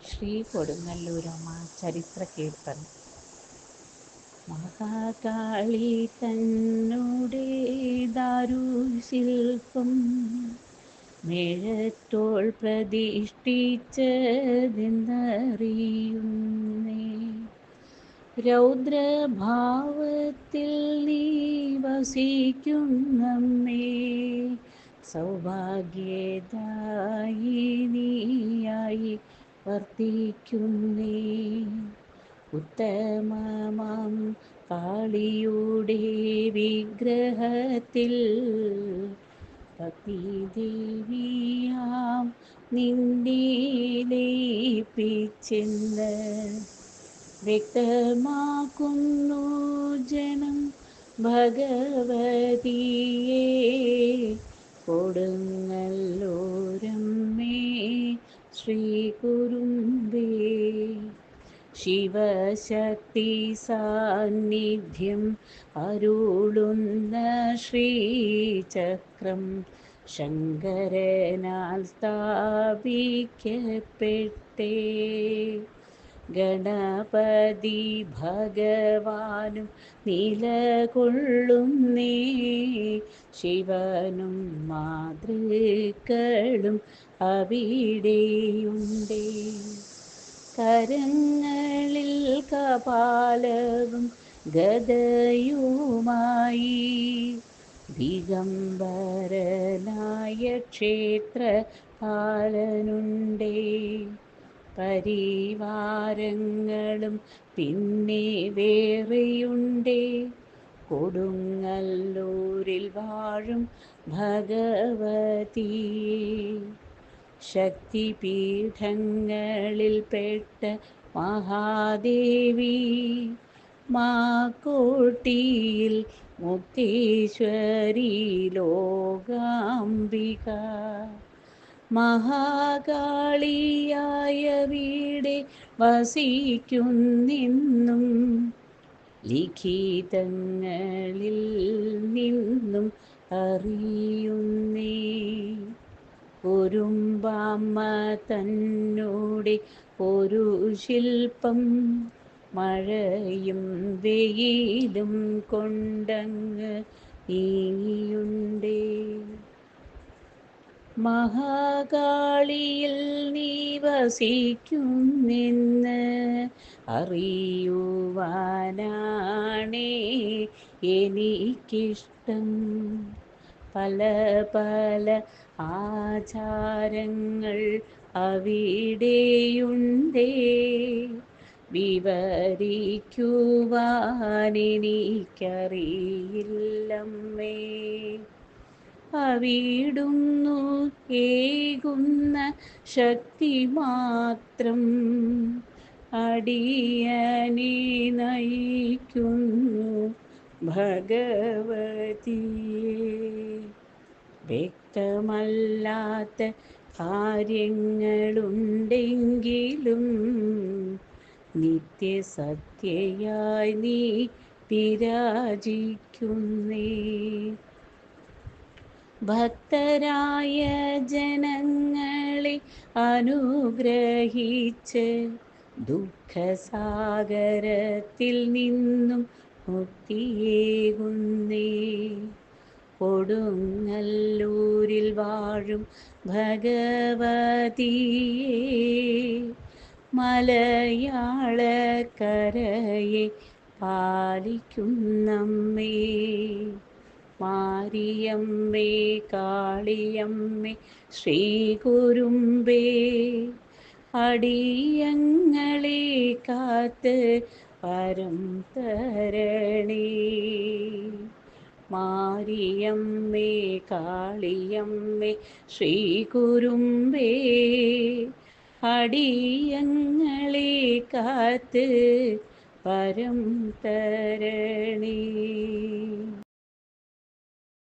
ശ്രീ കൊടുങ്ങല്ലൂരമ്മ ചരിത്ര കീർത്തനം മഹാകാളി തന്നോടെ ദാരുശില്പം മേഴത്തോൾ പ്രതിഷ്ഠിച്ചതെന്നറിയുന്നേ രൗദ്രഭാവത്തിൽ നീ വസിക്കുന്നമ്മേ സൗഭാഗ്യദായിനിയായി വർത്തിക്കുന്നേ ഉത്തമമാം കാളിയുടെ വിഗ്രഹത്തിൽ ഭക്തിദേവിയാം നിന്നെ ലയിപ്പിച്ചെന്ന് വ്യക്തമാക്കുന്നു ജനം ഭഗവതിയെ കൊടുങ്ങല്ലൂരമ്മേ ശ്രീ കുറുമ്പേ ശിവശക്തി സാന്നിധ്യം അരുളുന്ന ശ്രീചക്രം ശങ്കരനാൽ സ്ഥാപിക്കപ്പെട്ടേ. ഗണപതി ഭഗവാനും നിലകൊള്ളുന്നേ ശിവനും മാതൃക്കളും അവിടെയുണ്ടേ. കരങ്ങളിൽ കപാലവും ഗതയുമായി ദിഗംബരനായ ക്ഷേത്ര പാലനുണ്ടേ പരിവാരങ്ങളും പിന്നെ വേറെയുണ്ടേ? കൊടുങ്ങല്ലൂരിൽ വാഴും ഭഗവതി. ശക്തിപീഠങ്ങളിൽ പെട്ട മഹാദേവി മാക്കോട്ടിയിൽ മുക്തീശ്വരി ലോകാംബിക. മഹാകാളിയായ വീടെ വസിക്കുന്നിന്നും ലിഖിതങ്ങളിൽ നിന്നും അറിയുന്നേ. ഒരുമ്പാമ്മ തന്നോടെ ഒരു ശില്പം മഴയും വെയിലും കൊണ്ടങ്ങ് നീങ്ങിയുണ്ടേ. മഹാകാളിയിൽ നീ വസിക്കുന്നെന്ന് അറിയുവാനാണേ എനിക്കിഷ്ടം. പല പല ആചാരങ്ങൾ അവിടെയുണ്ടേ. വിവരിക്കുവാനെനിക്കറിയില്ലമ്മേ അവിടുന്നു ഏകുന്ന ശക്തി മാത്രം അടിയനെ നയിക്കുന്നു ഭഗവതിയെ. വ്യക്തമല്ലാത്ത കാര്യങ്ങളുണ്ടെങ്കിലും നിത്യസത്യയായി നീ വിരാജിക്കുന്നേ ഭക്തരായ ജനങ്ങളെ അനുഗ്രഹിച്ച് ദുഃഖസാഗരത്തിൽ നിന്നും മുക്തിയേകുന്നേ. കൊടുങ്ങല്ലൂരിൽ വാഴും ഭഗവതിയെ മലയാളക്കരയെ പാലിക്കുന്നമ്മേ മാരിയമ്മേ കാളിയമ്മേ ശ്രീകുരുമ്പേ അടിയങ്ങളെ കാത്ത് പരം തരണേ. മാരിയമ്മേ കാളിയമ്മേ ശ്രീകുരുമ്പേ അടിയങ്ങളെ കാത്ത് പരം തരണേ.